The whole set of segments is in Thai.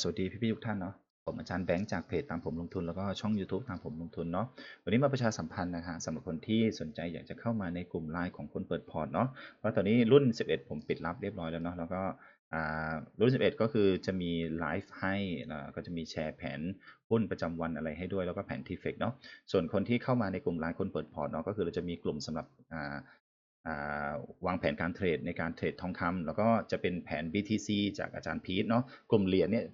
สวัสดีพี่ๆทุกท่านเนาะผมอาจารย์แบงค์จากเพจตามผมลงทุนแล้วก็ช่อง YouTube ตามผมลงทุนเนาะวันนี้มาประชาสัมพันธ์นะฮะสำหรับคนที่สนใจอยากจะเข้ามาในกลุ่มไลน์ของคนเปิดพอร์ตเนาะเพราะตอนนี้รุ่น 11 ผมปิดรับเรียบร้อยแล้วเนาะแล้วก็อ่ารุ่น 11 ก็คือจะมีไลฟ์ให้ก็จะมีแชร์แผนหุ้นประจำวันอะไรให้ด้วยแล้วก็แผนทีเฟกเนาะส่วนคนที่เข้ามาในกลุ่มไลน์คนเปิดพอร์ตเนาะก็คือเราจะมีกลุ่มสำหรับ วางแผนการเทรดในการเทรดทองคำแล้วก็จะเป็นแผน BTC จากอาจารย์พีทเนาะกลุ่มเหรียญเนี่ย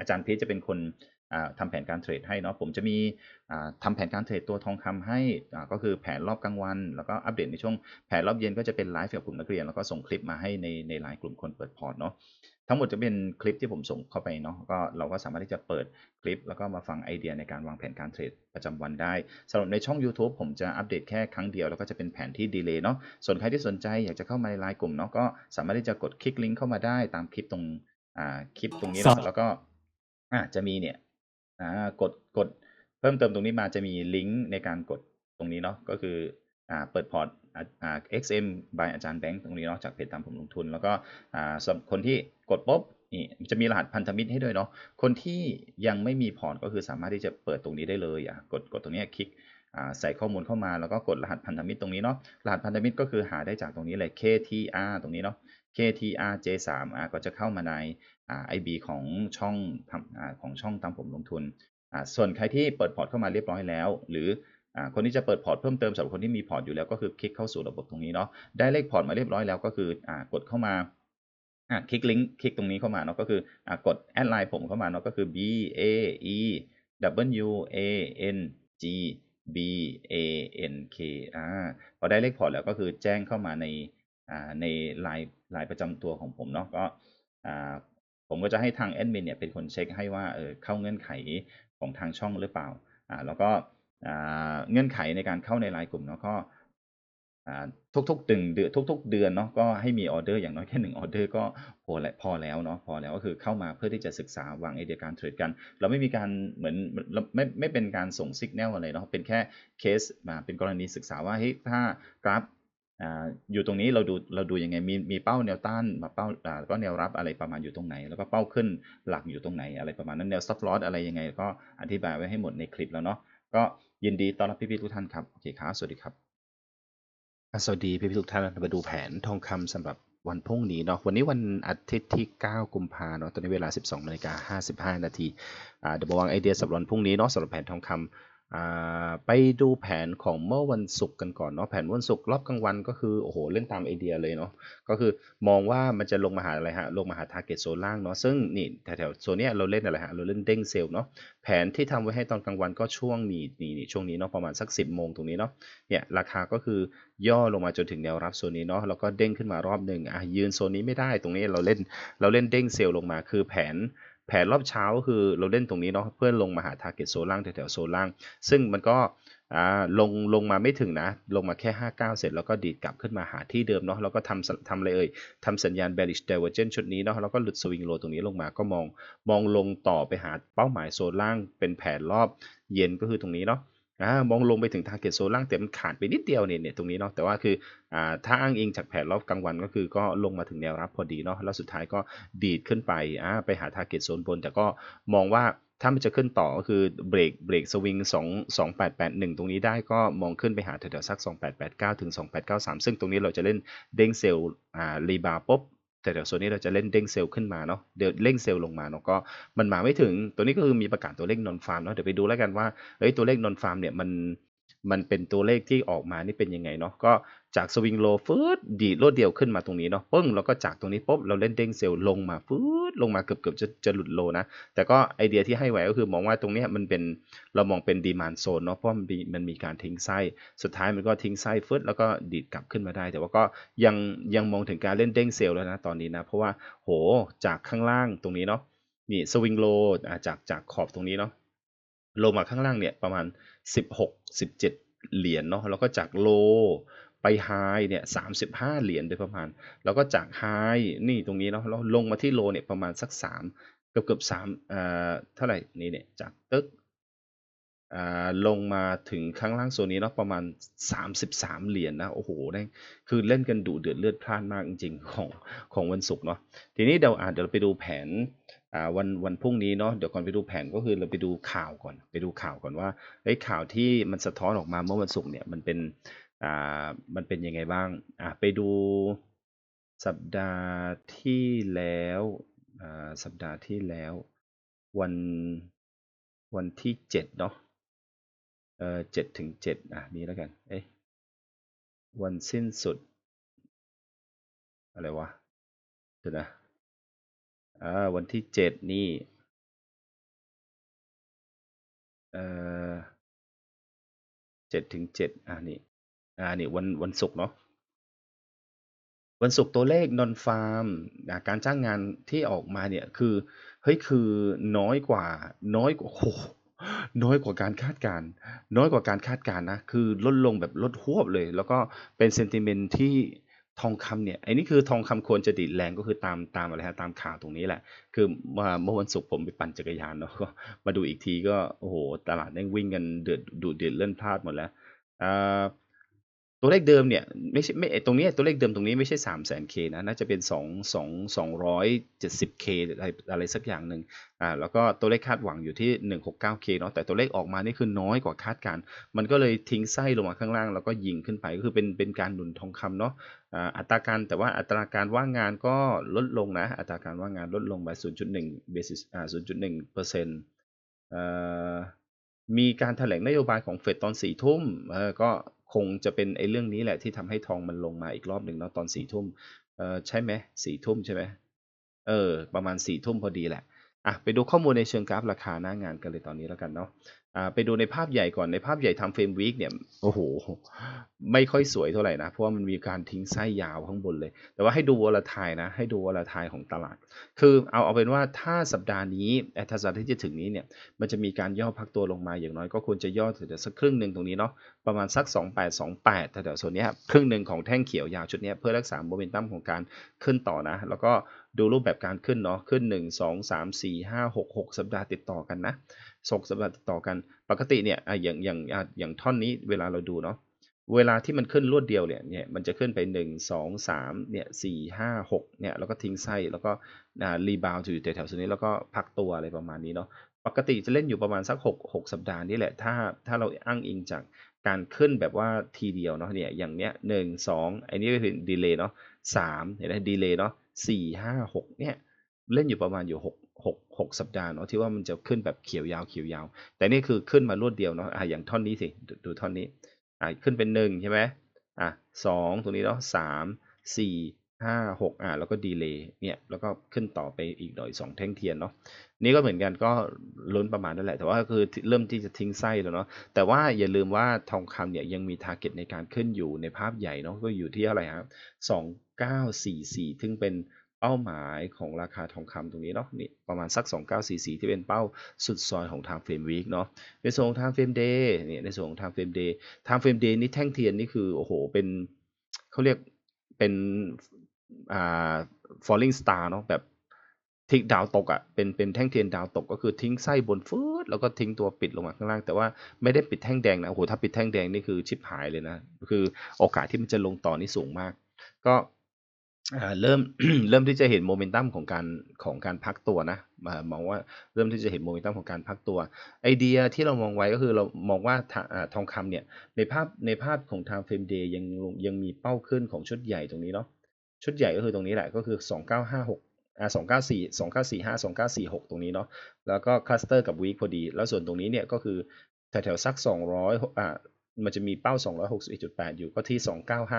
อาจารย์พีทจะเป็นคน ทำแผนการเทรดให้เนาะผมจะมีอ่าทำแผนการเทรดตัวทองคำให้อ่าก็คือแผนรอบกลางวัน แล้วก็อัปเดตในช่วงแผนรอบเย็นก็จะเป็นไลฟ์กับกลุ่มนักเรียนแล้วก็ส่งคลิปมาให้ในในไลน์กลุ่มคนเปิดพอร์ตเนาะทั้งหมดจะเป็นคลิปที่ผมส่งเข้าไปเนาะก็เราก็สามารถที่จะเปิดคลิป แล้วก็มาฟังไอเดียในการวางแผนการเทรดประจำวันได้สำหรับในช่อง YouTube ผมจะอัปเดตแค่ครั้งเดียวแล้วก็จะเป็นแผนที่ดีเลย์เนาะส่วนใครที่สนใจอยากจะเข้ามาในไลน์กลุ่มเนาะก็สามารถที่จะกดคลิกลิงก์เข้ามาได้ตามคลิปตรงอ่าคลิปตรงนี้ครัเนาะบแล้วก็อ่าจะมีเนี่ย อ่ากดกดเพิ่มเติมตรงนี้มาจะมีลิงก์ในการกดตรงนี้เนาะก็คืออ่าเปิดพอร์ตอ่าอ่า XM by อาจารย์แบงค์ตรงนี้เนาะจากเพจตามผมลงทุน แล้วก็อ่าสำหรับคนที่กดปุ๊บนี่จะมีรหัสพันธมิตรให้ด้วยเนาะคนที่ยังไม่มีพอร์ตก็คือสามารถที่จะเปิดตรงนี้ได้เลยอะกดกดตรงนี้คลิกใส่ข้อมูลเข้ามาแล้วก็กดรหัสพันธมิตรตรงนี้เนาะรหัสพันธมิตรก็คือหาได้จากตรงนี้เลย KTR ตรงนี้เนาะ KTR J3 ก็จะเข้ามาใน อ่า IB ของช่องทำอของช่องตามผมลงทุนอ่าส่วนใครที่เปิดพอร์ตเข้ามาเรียบร้อยแล้ว หรืออ่าคนที่จะเปิดพอร์ตเพิ่มเติมสำหรับคนที่มีพอร์ตอยู่แล้วก็คือคลิกเข้าสู่ระบบตรงนี้เนาะได้เลขพอร์ตมาเรียบร้อยแล้วก็คืออ่ากดเข้ามาอ่าคลิกลิงก์คลิกตรงนี้เข้ามาเนาะก็คืออ่ากดแอดไลน์ผมเข้ามาเนาะก็คือ B A E W A N G B A N K อ่าพอได้เลขพอร์ตแล้วก็คือแจ้งเข้ามาในอ่าในไลน์ไลน์ประจำตัวของผมเนาะก็อ่า ผมก็จะให้ทางแอดมินเนี่ยเป็นคนเช็คให้ว่าเออเข้าเงื่อนไขของทางช่องหรือเปล่าอ่าแล้วก็อ่าเงื่อนไขในการเข้าในไลน์กลุ่มเนาะก็อ่าทุกๆตึงเดือนทุก ๆ เดือนเนาะก็ให้มีออเดอร์อย่างน้อยแค่หนึ่งออเดอร์ก็พอแล้วพอแล้วเนาะพอแล้วก็คือเข้ามาเพื่อที่จะศึกษาวางไอเดียการเทรดกัน เราไม่มีการเหมือนเราไม่ไม่เป็นการส่งสัญญาณอะไรเนาะเป็นแค่เคสมาเป็นกรณีศึกษาว่าเฮ้ยถ้ากราฟ อยู่ตรงนี้เราดูเราดูยังไงมีมีเป้าแนวต้านมาเป้าอ่าก็แนวรับอะไรประมาณอยู่ตรงไหน แล้วก็เป้าขึ้นหลักอยู่ตรงไหน อะไรประมาณนั้นแนว stop loss อะไรยังไง ก็อธิบายไว้ให้หมดในคลิปแล้วเนาะก็ยินดีต้อนรับพี่ๆทุกท่านครับโอเคครับสวัสดีครับสวัสดีพี่ๆทุกท่านมาดูแผนทองคำสำหรับวันพรุ่งนี้เนาะวันนี้วันอาทิตย์ที่ 9 กุมภาเนาะตอนนี้เวลา 12นาฬิกา55 นาทีอ่าเดี๋ยวมาวางไอเดียสำหรับวันพรุ่งนี้เนาะสำหรับแผนทองคำอ่า ไปดูแผนของเมื่อวันศุกร์กันก่อนเนาะแผนวันศุกร์รอบกลางวันก็คือโอ้โหเล่นตามไอเดียเลยเนาะก็คือมองว่ามันจะลงมาหาอะไรฮะลงมาหาทาร์เก็ตโซนล่างเนาะซึ่งนี่แถวๆโซนเนี้ยเราเล่นอะไรฮะเราเล่นเด้งเซลล์เนาะแผนที่ทำไว้ให้ตอนกลางวันก็ช่วงนี้นี่นี่ช่วงนี้เนาะประมาณสัก 10โมงตรงนี้เนาะเนี่ยราคาก็คือย่อลงมาจนถึงแนวรับโซนนี้เนาะแล้วก็เด้งขึ้นมารอบหนึ่งอะยืนโซนนี้ไม่ได้ตรงนี้เราเล่นเราเล่นเด้งเซลล์ลงมาคือแผน แผนรอบเช้าคือเราเล่นตรงนี้เนาะเพื่อลงมาหาทาร์เก็ตโซนล่างแถวๆโซนล่าง ซึ่งมันก็อ่าลงลงมาไม่ถึงนะ ลงมาแค่ 59 เสร็จแล้วก็ดีดกลับขึ้นมาหาที่เดิมเนาะแล้วก็ทำทำอะไรเอ่ยทำสัญญาณ bearish divergence ชุดนี้เนาะแล้วก็หลุดสวิงโลตรงนี้ลงมาก็มองมองลงต่อไปหาเป้าหมายโซนล่างเป็นแผนรอบเย็นก็คือตรงนี้เนาะ อ่ามองลงไปถึง target zone ล่างแต่มันขาดไปนิดเดียวเนี่ยเนี่ยตรงนี้เนาะแต่ว่าคืออ่าถ้าอ้างอิงจากแผนรอบกลางวันก็คือก็ลงมาถึงแนวรับพอดีเนาะแล้วสุดท้ายก็ดีดขึ้นไปอ่าไปหา target zone บน แต่ก็มองว่าถ้ามันจะขึ้นต่อก็คือเบรกเบรกสวิง2 2881 ตรงนี้ได้ก็มองขึ้นไปหาแถวๆสัก 2889 ถึง 2893 ซึ่งตรงนี้เราจะเล่นเด้งเซลล์อ่ารีบาร์ปุ๊บ แต่เดี๋ยวโซนนี้เราจะเล่นเด้งเซลล์ขึ้นมาเนาะเดี๋ยวเร่งเซลล์ลงมาเนาะก็มันมาไม่ถึงตัวนี้ก็คือมีประกาศตัวเลขนอนฟาร์มเนาะเดี๋ยวไปดูแล้วกันว่าเฮ้ยตัวเลขนอนฟาร์มเนี่ยมัน มันเป็นตัวเลขที่ออกมานี่เป็นยังไงเนาะก็จากสวิงโลฟืดดีดรวดเดียวขึ้นมาตรงนี้เนาะปึ้งแล้วก็จากตรงนี้ปุ๊บเราเล่นเด้งเซลล์ลงมาฟืดลงมาเกือบเกือบจะจะหลุดโลนะ แต่ก็ไอเดียที่ให้ไว้ก็คือมองว่าตรงนี้มันเป็นเรามองเป็นดีมานโซนเนาะเพราะมันมีมันมีการทิ้งไส้ สุดท้ายมันก็ทิ้งไส้ฟึดแล้วก็ดีดกลับขึ้นมาได้ แต่ว่าก็ยังยังมองถึงการเล่นเด้งเซลล์แล้วนะตอนนี้นะเพราะว่าโหจากข้างล่างตรงนี้เนาะนี่สวิงโลจากจากขอบตรงนี้เนาะลงมาข้างล่างเนี่ยประมาณ 16 17 เหรียญเนาะแล้วก็จากโลไปไฮเนี่ย35เหรียญโดยประมาณ แล้วก็จากไฮนี่ตรงนี้เนาะแล้วลงมาที่โลเนี่ยประมาณสัก 3 เกือบเกือบสามเอ่อเท่าไหร่นี่เนี่ยจากตึกอ่าลงมาถึงข้างล่างโซนนี้เนาะประมาณ 33 เหรียญนะโอ้โหได้คือเล่นกันดุเดือดเลือดพล่านมากจริงๆของของวันศุกร์เนาะทีนี้เดี๋ยวอ่าเดี๋ยวเราไปดูแผน วันวันพรุ่งนี้เนาะเดี๋ยวก่อนไปดูแผนก็คือเราไปดูข่าวก่อน ไปดูข่าวก่อนว่าไอ้ข่าวที่มันสะท้อนออกมาเมื่อวันศุกร์เนี่ยมันเป็นอ่ามันเป็นยังไงบ้างอ่าไปดูสัปดาห์ที่แล้วอ่าสัปดาห์ที่แล้ว วันวันที่เจ็ดเนาะเออเจ็ดถึงเจ็ดอะนี้แล้วกันเอ้ยวันสิ้นสุด อะไรวะเดี๋ยวนะ อ่าวันที่เจ็ดนี่เอ่อเจ็ดถึงเจ็ดอ่านี่อ่านี่วันวันศุกร์เนาะวันศุกร์ตัวเลขนอนฟาร์มการจ้างงานที่ออกมาเนี่ยคือเฮ้ยคือน้อยกว่าน้อยกว่าโอ้น้อยกว่าการคาดการณ์น้อยกว่าการคาดการณ์นะ คือลดลงแบบลดหวบเลย แล้วก็เป็นเซนติเมนที่ ทองคำเนี่ยไอ้นี่คือทองคำควรจะดีดแรงก็คือตามตามอะไรฮะตามข่าวตรงนี้แหละ คือมาเมื่อวันศุกร์ผมไปปั่นจักรยานเนาะก็มาดูอีกทีก็โอ้โหตลาดแม่งวิ่งกันเดือดดูเดือดเลื่อนพลาดหมดแล้วอ่า ตัวเลขเดิมเนี่ยไม่ใช่ไม่ตรงนี้ตัวเลขเดิมตรงนี้ไม่ใช่ 3 0 0 0 0 0เคนะน่าจะเป็น 2 2 270เคอะไรอะไรสักอย่างหนึ่งอ่าแล้วก็ตัวเลขคาดหวังอยู่ที่ 169k เนาะแต่ตัวเลขออกมานี่คือน้อยกว่าคาดการ มันก็เลยทิ้งไส้ลงมาข้างล่าง แล้วก็ยิงขึ้นไปก็คือเป็นเป็นการหนุนทองคำเนาะอ่าอัตราการแต่ว่าอัตราการว่างงานก็ลดลงนะอัตราการว่างงานลดลงไป 0.1 basis อ่า0.1เปอร์เซ็นต์อ่มีการแถลงนโยบายของเฟดตอนสี่ทุ่มเออก็ คงจะเป็นไอ้เรื่องนี้แหละที่ทำให้ทองมันลงมาอีกรอบหนึ่งเนาะตอนสี่ทุ่มเออใช่ไหมสี่ทุ่มใช่ไหมเออ ประมาณสี่ทุ่มพอดีแหละ อะไปดูข้อมูลในเชิงกราฟราคาหน้างานกันเลยตอนนี้แล้วกันเนาะอ่าไปดูในภาพใหญ่ก่อนในภาพใหญ่ทำเฟรมวีคเนี่ยโอ้โห ไม่ค่อยสวยเท่าไหร่นะ เพราะว่ามันมีการทิ้งไส้ยาวข้างบนเลย แต่ว่าให้ดูวอลทายนะ ให้ดูวอลทายของตลาด คือเอาเอาเป็นว่าถ้าสัปดาห์นี้แอทสัปดาห์ที่จะถึงนี้เนี่ยมันจะมีการย่อพักตัวลงมาอย่างน้อยก็ควรจะย่อถึงสักครึ่งหนึ่งตรงนี้เนาะประมาณสัก 2828แถวๆโซนนี้ครึ่งหนึ่งของแท่งเขียวยาวชุดนี้เพื่อรักษาโมเมนตัมของการขึ้นต่อนะ แล้วก็ ดูรูปแบบการขึ้นเนาะขึ้น 1 2 3 4 5 6 6 สัปดาห์ติดต่อกันนะสกสัปดาห์ติดต่อกัน ปกติเนี่ยอย่างอย่างอย่างท่อนนี้เวลาเราดูเนาะเวลาที่มันขึ้นรวดเดียวเนี่ยเนี่ยมันจะขึ้นไป 1 2 3เนี่ย4 5 6เนี่ยแล้วก็ทิ้งไส้แล้วก็รีบาวอยู่แถวๆโซนนี้แล้วก็พักตัวอะไรประมาณนี้เนาะปกติจะเล่นอยู่ประมาณสัก 6 6 สัปดาห์นี่แหละถ้าถ้าเราอ้างอิงจากการขึ้นแบบว่าทีเดียวเนาะเนี่ยอย่างเนี้ยหนึ่งสองไอ้นี่ก็คือดีเลย์เนาะสามเห็นไหมดีเลย์เนาะ สี่ห้าหกเนี่ยเล่นอยู่ประมาณอยู่หกหกหกสัปดาห์เนาะที่ว่ามันจะขึ้นแบบเขียวยาวเขียวยาว แต่นี่คือขึ้นมารวดเดียวเนาะอะอย่างท่อนนี้สิดดูท่อนนี้อะขึ้นเป็นหนึ่งใช่ไหมอะสองตรงนี้เนาะสามสี่ ห้าหกอะแล้วก็ดีเลย์เนี่ยแล้วก็ขึ้นต่อไปอีกหน่อยสองแท่งเทียนเนาะนี่ก็เหมือนกันก็ล้นประมาณนั่นแหละแต่ว่าคือเริ่มที่จะทิ้งไส้แล้วเนาะแต่ว่าอย่าลืมว่าทองคำเนี่ยยังมีทาร์เก็ตในการขึ้นอยู่ในภาพใหญ่เนาะก็อยู่ที่อะไรครับสองเก้าสี่สี่ซึ่งเป็นเป้าหมายของราคาทองคำตรงนี้เนาะนี่ประมาณสัก 2944 ที่เป็นเป้าสุดซอยของทางเฟรมวีคเนาะในส่วนของทางเฟรมเดย์เนี่ยในส่วนของทางเฟรมเดย์ทางเฟรมเดย์นี่แท่งเทียนนี่คือโอ้โหเป็นเขาเรียกเป็น อ่า falling star เนาะแบบทิ้งดาวตกอะ่ะเป็นเป็นแท่งเทียนดาวตกก็คือทิ้งไส้บนฟืดแล้วก็ทิ้งตัวปิดลงมาข้างล่าง แต่ว่าไม่ได้ปิดแท่งแดงนะโอ้โหถ้าปิดแท่งแดงนี่คือชิปหายเลยนะคือโอกาสที่มันจะลงต่อนี่สูงมาก ก็เริ่มเริ่มที่จะเห็นโมเมนตัมของการของการพักตัวนะมองว่าเริ่มที่จะเห็นโมเมนตัมของการพักตัว ไอเดียที่เรามองไว้ก็คือเรามองว่าทองคำเนี่ยในภาพในภาพของทางเฟรมเดย์ยังยังมีเป้าขึ้นของชุดใหญ่ตรงนี้เนาะ ชุดใหญ่ก็คือตรงนี้แหละก็คือ 2956อ่าสองเก้าสี่สองเก้าสี่ห้าสองเก้าสี่หกตรงนี้เนาะแล้วก็คลัสเตอร์กับวีคพอดี แล้วส่วนตรงนี้เนี่ยก็คือแถวๆสักสองร้อยอ่ามันจะมีเป้า 261.8 อยู่ก็ที่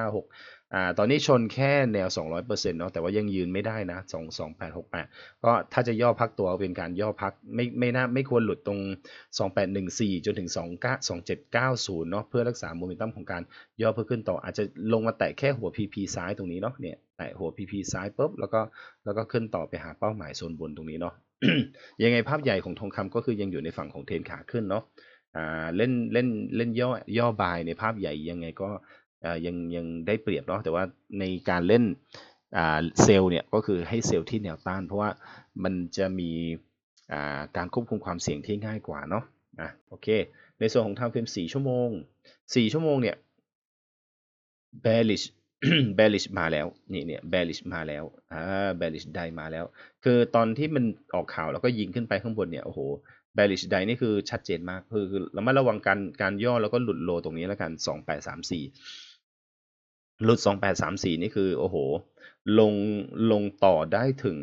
2956 อ่า ตอนนี้ชนแค่แนว 200%เนาะ แต่ว่ายังยืนไม่ได้นะ 22868 ก็ถ้าจะย่อพักตัวเป็นการย่อพักไม่ไม่น่าไม่ควรหลุดตรง 2814 จนถึง 2790 เนาะ เพื่อรักษาโมเมนตัมของการย่อเพื่อขึ้นต่อ อาจจะลงมาแตะแค่หัว PP ซ้ายตรงนี้เนาะ เนี่ย แตะหัว PP ซ้ายปุ๊บแล้วก็แล้วก็ขึ้นต่อไปหาเป้าหมายโซนบนตรงนี้เนาะยังไงภาพใหญ่ของทองคำก็คือยังอยู่ในฝั่งของเทรนขาขึ้นเนาะอ่าเล่นเล่นเล่นย่อย่อบายในภาพใหญ่ยังไงก็ยังยังได้เปรียบเนาะแต่ว่าในการเล่นเซลล์เนี่ยก็คือให้เซลล์ที่แนวต้าน เพราะว่ามันจะมีการควบคุมความเสี่ยงที่ง่ายกว่าเนาะอะโอเค ในส่วนของ time frame 4ชั่วโมง 4 ชั่วโมงเนี่ย bearish bearish มาแล้วนี่เนี่ย bearish มาแล้วอ่า bearish ได้มาแล้ว คือตอนที่มันออกข่าวแล้วก็ยิงขึ้นไปข้างบนเนี่ยโอ้โห bearish ได้นี่คือชัดเจนมากคือคือเรามาระวังการการย่อแล้วก็หลุดโลตรงนี้แล้วกัน 2834 หลุด 2834 นี่คือโอ้โห ลงลงต่อได้ถึง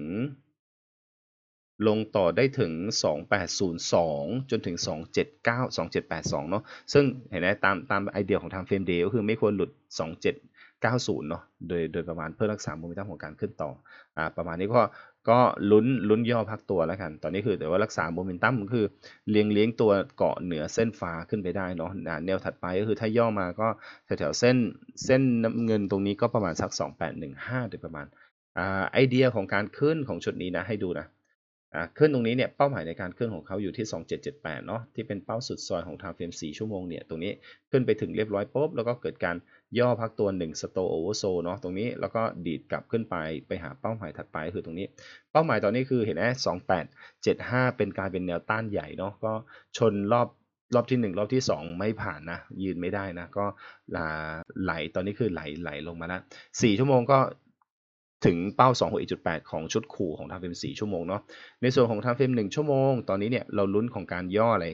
ลงต่อได้ถึง 2802 จนถึง 279 2782 เนาะซึ่งเห็นไหมตามตามไอเดียของทางเฟรมเดย์ก็คือไม่ควรหลุด 90เนาะโดยโดยประมาณเพื่อรักษาโมเมนตัมของการขึ้นต่ออ่าประมาณนี้ก็ก็ลุ้นลุ้นย่อพักตัวแล้วกัน ตอนนี้คือแต่ว่ารักษาโมเมนตัมคือเลี้ยงเลี้ยงตัวเกาะเหนือเส้นฟ้าขึ้นไปได้เนาะแนวถัดไปก็คือถ้าย่อมาก็แถวๆเส้นเส้นน้ำเงินตรงนี้ก็ประมาณสัก 2815โดยประมาณอ่าไอเดียของการขึ้นของชุดนี้นะให้ดูนะอ่าขึ้นตรงนี้เนี่ยเป้าหมายในการขึ้นของเขาอยู่ที่ 2778เนาะที่เป็นเป้าสุดซอยของทางเฟรม4ชั่วโมงเนี่ยตรงนี้ขึ้นไปถึงเรียบร้อยปุ๊บแล้วก็เกิดการ ย่อพักตัว1 Store Oversold เนาะตรงนี้แล้วก็ดีดกลับขึ้นไปไปหาเป้าหมายถัดไปคือตรงนี้ เป้าหมายตอนนี้คือเห็นไหม2875 เป็นการเป็นแนวต้านใหญ่เนาะก็ชนรอบรอบที่ 1 รอบที่ 2 ไม่ผ่านนะ ยืนไม่ได้นะ ก็ไหลตอนนี้คือไหลไหลลงมาแล้ว4ชั่วโมงก็ถึงเป้า 261.8 ของชุดขู่ของทางเฟรม4 ชั่วโมงเนาะ ในส่วนของทางเฟรม1 ชั่วโมง ตอนนี้เนี่ยเราลุ้นของการย่ออะไร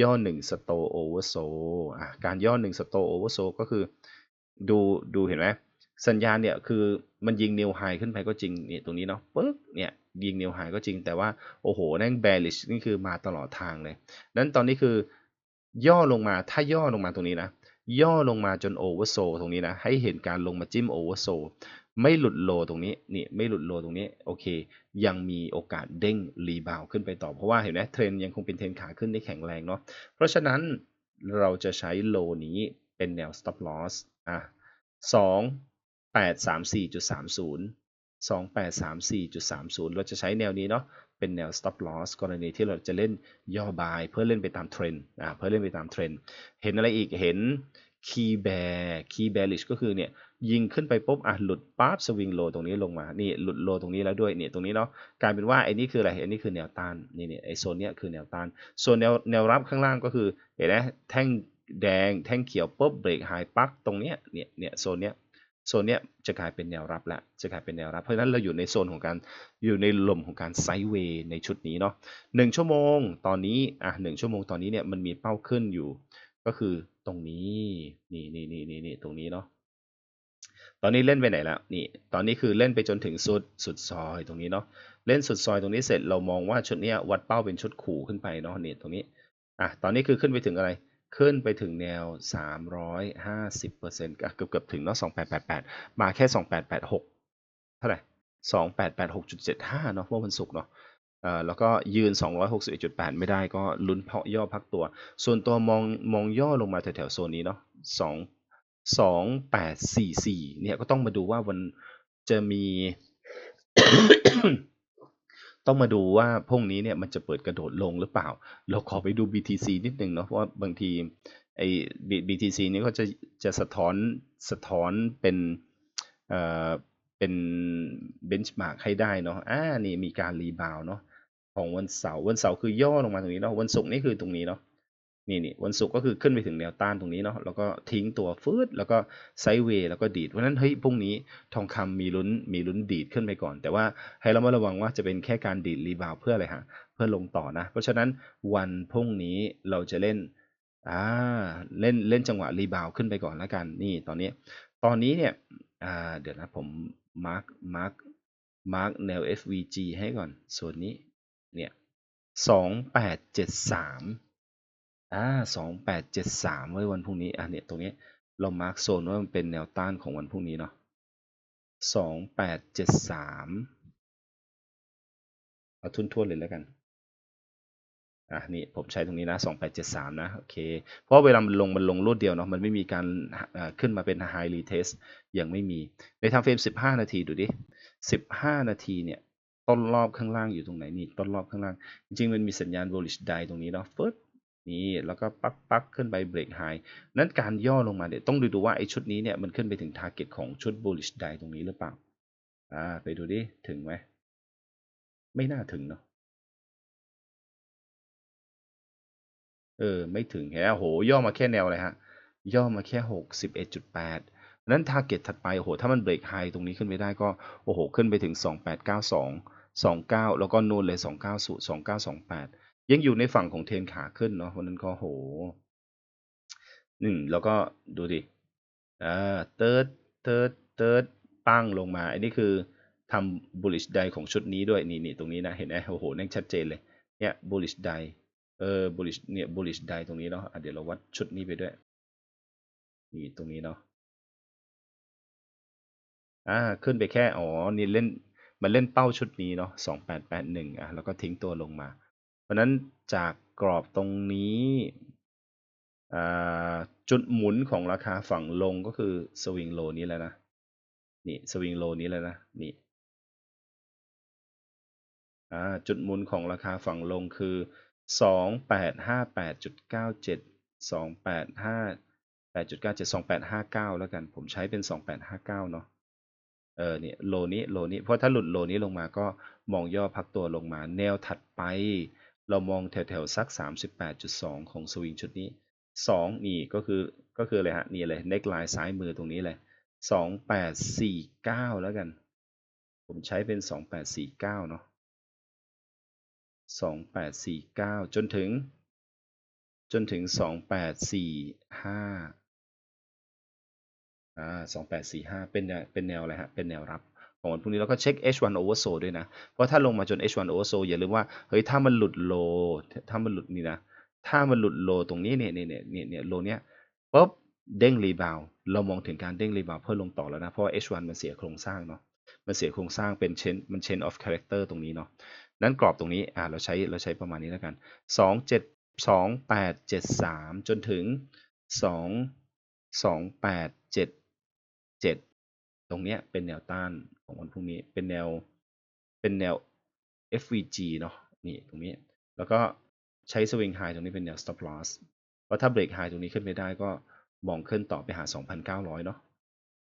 ย่อ 1 Store Oversold อะการย่อ 1 Store Oversold ก็คือ ดูดูเห็นไหมสัญญาณเนี่ยคือมันยิงนิวไฮขึ้นไปก็จริงเนี่ยตรงนี้เนาะปึ๊กเนี่ยยิงนิวไฮก็จริงแต่ว่าโอ้โหนั่ง bearish นี่คือมาตลอดทางเลยนั้นตอนนี้คือย่อลงมาถ้าย่อลงมาตรงนี้นะ ย่อลงมาจน oversold ตรงนี้นะ ให้เห็นการลงมาจิ้ม oversold ไม่หลุดโลตรงนี้นี่ไม่หลุดโลตรงนี้โอเค ยังมีโอกาสเด้งรีบาวขึ้นไปต่อเพราะว่าเห็นไหมเทรนยังคงเป็นเทรนขาขึ้นได้แข็งแรงเนาะเพราะฉะนั้นเราจะใช้โลนี้เป็นแนว stop loss อะสองแปดสามสี่จุดสามศูนย์สองแปดสามสี่จุดสามศูนย์เราจะใช้แนวนี้เนาะเป็นแนว stop loss กรณีที่เราจะเล่นย่อบายเพื่อเล่นไปตามเทรนด์อ่าเพื่อเล่นไปตามเทรนด์เห็นอะไรอีกเห็น key bear key bearish ก็คือเนี่ยยิงขึ้นไปปุ๊บอะหลุดปั๊บสวิงโลตรงนี้ลงมานี่หลุดโลตรงนี้แล้วด้วยเนี่ยตรงนี้เนาะกลายเป็นว่าไอ้นี่คืออะไรไอ้นี่คือแนวต้านนี่เนี่ยไอ้โซนเนี้ยคือแนวต้านส่วนแนวแนวรับข้างล่างก็คือเห็นไหมแท่ง แดงแท่งเขียวปุ๊บเบรกไฮปักตรงเนี้ยเนี่ยเนี่ยโซนเนี้ยโซนเนี้ยจะกลายเป็นแนวรับละจะกลายเป็นแนวรับ เพราะฉะนั้นเราอยู่ในโซนของการอยู่ในลมของการไซด์เวย์ในชุดนี้เนาะหนึ่งชั่วโมงตอนนี้อะหนึ่งชั่วโมงตอนนี้เนี่ยมันมีเป้าขึ้นอยู่ ก็คือตรงนี้นี่นี่นี่นี่นี่ตรงนี้เนาะตอนนี้เล่นไปไหนแล้วนี่ตอนนี้คือเล่นไปจนถึงสุดสุดซอยตรงนี้เนาะเล่นสุดซอยตรงนี้เสร็จเรามองว่าชุดเนี้ยวัดเป้าเป็นชุดขู่ขึ้นไปเนาะนี่ตรงนี้อะตอนนี้คือขึ้นไปถึงอะไร ขึ้นไปถึงแนว 350%เกือบเกือบถึงเนาะ2888 มาแค่ 2886 เท่าไหร่ 2886.75 เนาะเมื่อวันศุกร์เนาะเอ่อแล้วก็ยืน 261.8 ไม่ได้ก็ลุ้นเพาะย่อพักตัว ส่วนตัวมองมองย่อลงมาแถวๆโซนนี้เนาะ2 2844 เนี่ยก็ต้องมาดูว่าวันจะมี ต้องมาดูว่าพวกนี้เนี่ยมันจะเปิดกระโดดลงหรือเปล่า เราขอไปดู BTC นิดนึงเนาะเพราะว่าบางทีไอ้ BTC นี่ก็จะจะสะท้อนสะท้อนเป็นเอ่อเป็นเบนช์มาร์กให้ได้เนาะอ่านี่มีการรีบาวเนาะของวันเสาร์วันเสาร์คือย่อลงมาตรงนี้เนาะวันศุกร์นี่คือตรงนี้เนาะ นี่นี่วันศุกร์ก็คือขึ้นไปถึงแนวต้านตรงนี้เนาะแล้วก็ทิ้งตัวฟืดแล้วก็ไซด์เวย์แล้วก็ดีดเพราะฉะนั้นเฮ้ยพรุ่งนี้ทองคำมีลุ้นมีลุ้นดีดขึ้นไปก่อน แต่ว่าให้เรามาระวังว่าจะเป็นแค่การดีดรีบาวเพื่ออะไรฮะเพื่อลงต่อนะ เพราะฉะนั้นวันพรุ่งนี้เราจะเล่นอ่าเล่นเล่นจังหวะรีบาวขึ้นไปก่อนแล้วกันนี่ตอนนี้ ตอนนี้เนี่ยอ่าเดี๋ยวนะผมมาร์กมาร์กมาร์กแนว FVG ให้ก่อนส่วนนี้เนี่ยสองแปดเจ็ดสาม อ่าสองแปดเจ็ดสามไว้วันพรุ่งนี้อะเนี่ยตรงนี้เรามาร์กโซนว่ามันเป็นแนวต้านของวันพรุ่งนี้เนาะสองแปดเจ็ดสามเอาทุนทั่วเลยแล้วกันอะนี่ผมใช้ตรงนี้นะ2873นะโอเคเพราะเวลามันลงมันลงรวดเดียวเนาะมันไม่มีการขึ้นมาเป็น high retest ยังไม่มีในทางเฟรม15นาทีดูดิ15นาทีเนี่ยต้นรอบข้างล่างอยู่ตรงไหนนี่ต้นรอบข้างล่าง จริงๆมันมีสัญญาณ bullish die ตรงนี้เนาะฟึด นี่แล้วก็ปักปักขึ้นไปเบรกไฮนั้นการย่อลงมาเนี่ยต้องดูดูว่าไอ้ชุดนี้เนี่ยมันขึ้นไปถึงทาร์เก็ตของชุด bullish die ตรงนี้หรือเปล่า อ่า ไปดูดิ ถึงไหม ไม่น่าถึงเนาะ เออ ไม่ถึงแฮะโห ย่อมาแค่แนวอะไรฮะ ย่อมาแค่หกสิบเอ็ดจุดแปดนั้นทาร์เก็ตถัดไป โห ถ้ามันเบรกไฮตรงนี้ขึ้นไปได้ก็ โอ้โห ขึ้นไปถึงสองแปดเก้าสองสองเก้าแล้วก็นูนเลยสองเก้าสูสองเก้าสองแปด ยังอยู่ในฝั่งของเทนขาขึ้นเนาะวันนั้นก็โหหนึ่งแล้วก็ดูดิอ่าเติร์ดเติร์ดเติร์ดปั้งลงมาอันนี้คือทำ bullish day ของชุดนี้ด้วยนี่นี่ตรงนี้นะเห็นไหมโอ้โหนั่งชัดเจนเลยเนี่ย bullish day เออ bullish เนี่ย bullish day ตรงนี้เนาะะเดี๋ยวเราวัดชุดนี้ไปด้วยนี่ตรงนี้เนาะอ่าขึ้นไปแค่อ๋อนี่เล่นมันเล่นเป้าชุดนี้เนาะสองแปดแปดหนึ่งอะแล้วก็ทิ้งตัวลงมาะนั้นจากกรอบตรงนี้จุดหมุนของราคาฝั่งลงก็คือสวิงโลนี้แล้วนะ นี่สวิงโลนี้แล้วนะ นี่จุดหมุนของราคาฝั่งลงคือสองแปดห้าแปดจุดเก้าเจ็ดสองแปดห้าแปดจุดเก้าเจ็ดสองแปดห้าเก้าแล้วกัน ผมใช้เป็นสองแปดห้าเก้าเนาะเออเนี่ยโลนี้โลนี้เพราะถ้าหลุดโลนี้ลงมาก็มองย่อพักตัวลงมา แนวถัดไป เรามองแถวๆสัก 38.2 ของสวิงชุดนี้สองนี่ก็คือก็คืออะไรฮะ นี่เลยเน็กไลน์ซ้ายมือตรงนี้เลยสองแปดสี่เก้าแล้วกัน ผมใช้เป็นสองแปดสี่เก้าเนาะสองแปดสี่เก้าจนถึง จนถึงสองแปดสี่ห้าอ่าสองแปดสี่ห้าเป็นเป็นแนวอะไรฮะ เป็นแนวรับ ของวันพรุ่งนี้แล้วก็เช็ค H1 oversold ด้วยนะ เพราะถ้าลงมาจน H1 oversold อย่าลืมว่าเฮ้ยถ้ามันหลุดโล ถ้ามันหลุดนี่นะ ถ้ามันหลุดโลตรงนี้เนี่ยเนี่ยเนี่ยเนี่ยโลเนี้ยปุ๊บเด้งรีบาวเรามองถึงการเด้งรีบาวเพื่อลงต่อแล้วนะ เพราะ H1 มันเสียโครงสร้างเนาะมันเสียโครงสร้างเป็นเชนมันเชนออฟคาแรคเตอร์ตรงนี้เนาะนั้นกรอบตรงนี้อ่าเราใช้เราใช้ประมาณนี้แล้วกัน 2 7 2 8 7 3 จนถึง 2 2 8 7 7 ตรงเนี้ยเป็นแนวต้านของวันพรุ่งนี้ เป็นแนว เป็นแนว FVG เนาะ นี่ตรงนี้ แล้วก็ใช้สวิงไฮตรงนี้เป็นแนว stop loss เพราะถ้าเบรกไฮตรงนี้ขึ้นไม่ได้ก็มองขึ้นต่อไปหา 2,900 เนาะ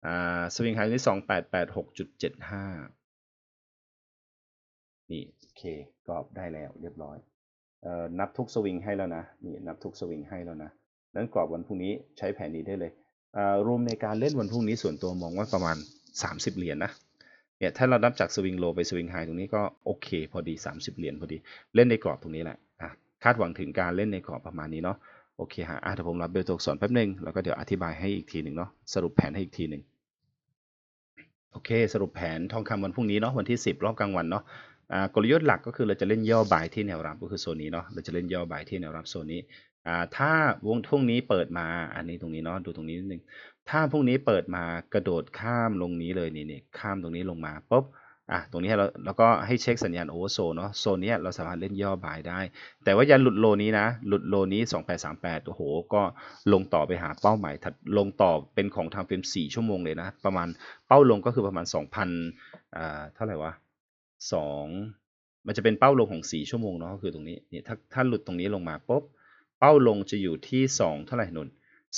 อ่า สวิงไฮนี้2886.75 นี่ โอเคก็ได้แล้วเรียบร้อย เอ่อ นับทุกสวิงให้แล้วนะ นี่ นับทุกสวิงให้แล้วนะนั้นกรอบวันพรุ่งนี้ใช้แผนนี้ได้เลย รวมในการเล่นวันพรุ่งนี้ส่วนตัวมองว่าประมาณ 30 เหรียญนนะเนี่ยถ้าเรานับจากสวิงโลไปสวิงไฮตรงนี้ก็โอเค พอดี 30 เหรียญพอดีเล่นในกรอบตรงนี้แหละอะคาดหวังถึงการเล่นในกรอบประมาณนี้เนาะโอเคฮะอะเดี๋ยวผมรับเบลตัวอักษรแป๊บนึงแล้วก็เดี๋ยวอธิบายให้อีกทีหนึ่งเนาะสรุปแผนให้อีกทีหนึ่งโอเค สรุปแผนทองคำวันพรุ่งนี้เนาะวันที่ 10 รอบกลางวันเนาะกลยุทธ์หลักก็คือเราจะเล่นย่อบายที่แนวรับก็คือโซนนี้เนาะเราจะเล่นย่อบายที่แนวรับโซนนี้ ถ้าวงทุ่งนี้เปิดมา อันนี้ตรงนี้เนาะดูตรงนี้นิดนึง ถ้าพรุ่งนี้เปิดมากระโดดข้ามลงนี้เลยนี่นี่ข้ามตรงนี้ลงมาปุ๊บอะตรงนี้เราแล้วก็ให้เช็คสัญญาณโอเวอร์โซนเนาะโซนนี้เราสามารถเล่นย่อบายได้ แต่ว่ายันหลุดโลนี้นะ หลุดโลนี้ 2838 โอ้โห ก็ลงต่อไปหาเป้าหมายถัดลงต่อเป็นของทางเฟรม4 ชั่วโมงเลยนะ ประมาณเป้าลงก็คือประมาณ 2,000อ่าเท่าไหร่วะ 2 มันจะเป็นเป้าลงของ 4 ชั่วโมงเนาะก็คือตรงนี้เนี่ยถ้าถ้าหลุดตรงนี้ลงมาปุ๊บ เป้าลงจะอยู่ที่ 2 เท่าไหร่นน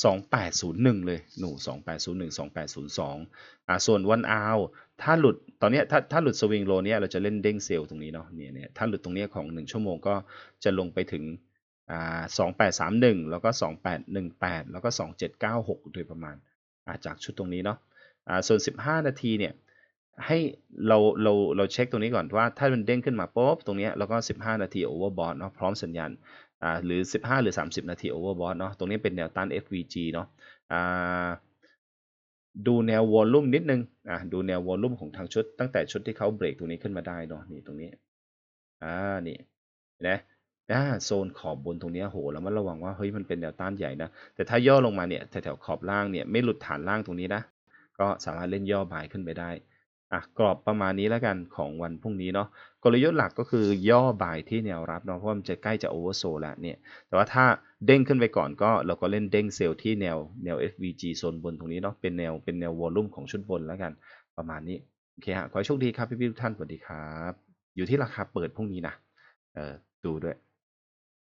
2801 เลยหนู2801 2802อ่าส่วนวันอาวถ้าหลุดตอนนี้ถ้าถ้าหลุดสวิงโลเนี่ยเราจะเล่นเด้งเซลล์ตรงนี้เนาะเนี่ยเนี่ยถ้าหลุดตรงนี้ของ 1 ชั่วโมงก็จะลงไปถึงอ่า2831 แล้วก็ 2818 แล้วก็ 2796 โดยประมาณอ่าจากชุดตรงนี้เนาะอ่าส่วน 15 นาทีเนี่ยให้เราเราเราเช็คตรงนี้ก่อนว่าถ้ามันเด้งขึ้นมาปุ๊บตรงนี้แล้วก็ 15 นาทีโอเวอร์บอทเนาะพร้อมสัญญาณ อ่าหรือ 15 หรือ 30 นาทีโอเวอร์บอทเนาะตรงนี้เป็นแนวต้าน FVG เนาะอ่าดูแนววอลลุ่มนิดนึงอ่าดูแนววอลลุ่มของทางชุดตั้งแต่ชุดที่เขาเบรกตรงนี้ขึ้นมาได้เนาะนี่ตรงนี้อ่านี่นะอ่าโซนขอบบนตรงนี้โหแล้วมันระวังว่าเฮ้ยมันเป็นแนวต้านใหญ่นะแต่ถ้าย่อลงมาเนี่ยแถวๆขอบล่างเนี่ยไม่หลุดฐานล่างตรงนี้นะก็สามารถเล่นย่อบายขึ้นไปได้ อะกรอบประมาณนี้แล้วกันของวันพรุ่งนี้เนาะกลยุทธ์หลักก็คือย่อบ่ายที่แนวรับเนาะเพราะมันจะใกล้จะโอเวอร์โซแล้วเนี่ยแต่ว่าถ้าเด้งขึ้นไปก่อนก็เราก็เล่นเด้งเซลล์ที่แนวแนว FVG โซนบนตรงนี้เนาะเป็นแนวเป็นแนววอลลุ่มของชุดบนแล้วกันประมาณนี้โอเคฮะขอให้โชคดีครับพี่ๆทุกท่านสวัสดีครับ อยู่ที่ราคาเปิดพรุ่งนี้นะเออดูด้วย